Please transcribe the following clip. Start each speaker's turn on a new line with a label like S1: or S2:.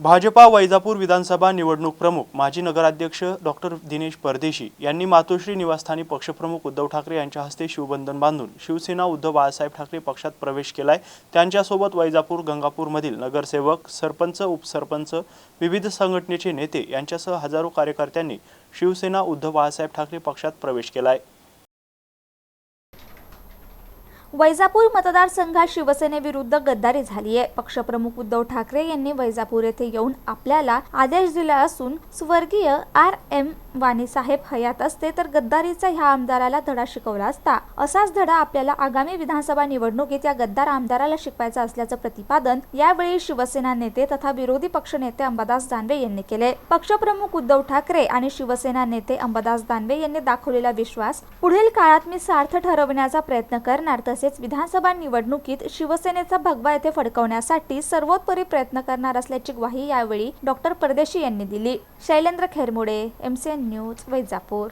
S1: भाजपा वैजापूर विधानसभा निवडणूक प्रमुख माजी नगराध्यक्ष डॉक्टर दिनेश परदेशी यांनी मातोश्री निवासस्थानी पक्षप्रमुख उद्धव ठाकरे यांच्या हस्ते शिवबंधन बांधून शिवसेना उद्धव बाळासाहेब ठाकरे पक्षात प्रवेश केलाय. त्यांच्यासोबत वैजापूर गंगापूरमधील नगरसेवक सरपंच उपसरपंच विविध संघटनेचे नेते यांच्यासह हजारो कार्यकर्त्यांनी शिवसेना उद्धव बाळासाहेब ठाकरे पक्षात प्रवेश केलाय.
S2: वैजापूर मतदारसंघात शिवसेनेविरुद्ध गद्दारी झाली आहे. पक्षप्रमुख उद्धव ठाकरे यांनी वैजापूर येथे येऊन आपल्याला आदेश दिला असून स्वर्गीय आर एम वाणीसाहेब हयात असते तर गद्दारीचा ह्या आमदाराला धडा शिकवला असता. असाच धडा आपल्याला आगामी विधानसभा निवडणुकीत या गद्दार आमदाराला शिकवायचा असल्याचं प्रतिपादन यावेळी शिवसेना नेते तथा विरोधी पक्षनेते अंबादास दानवे यांनी केले. पक्षप्रमुख उद्धव ठाकरे आणि शिवसेना नेते अंबादास दानवे यांनी दाखवलेला विश्वास पुढील काळात मी सार्थ ठरवण्याचा प्रयत्न करणार तर तसेच विधानसभा निवडणुकीत शिवसेनेचा भगवा येथे फडकवण्यासाठी सर्वोत्परी प्रयत्न करणार असल्याची ग्वाही यावेळी डॉक्टर परदेशी यांनी दिली. Shailendra Khermude MCN news Vaijapur.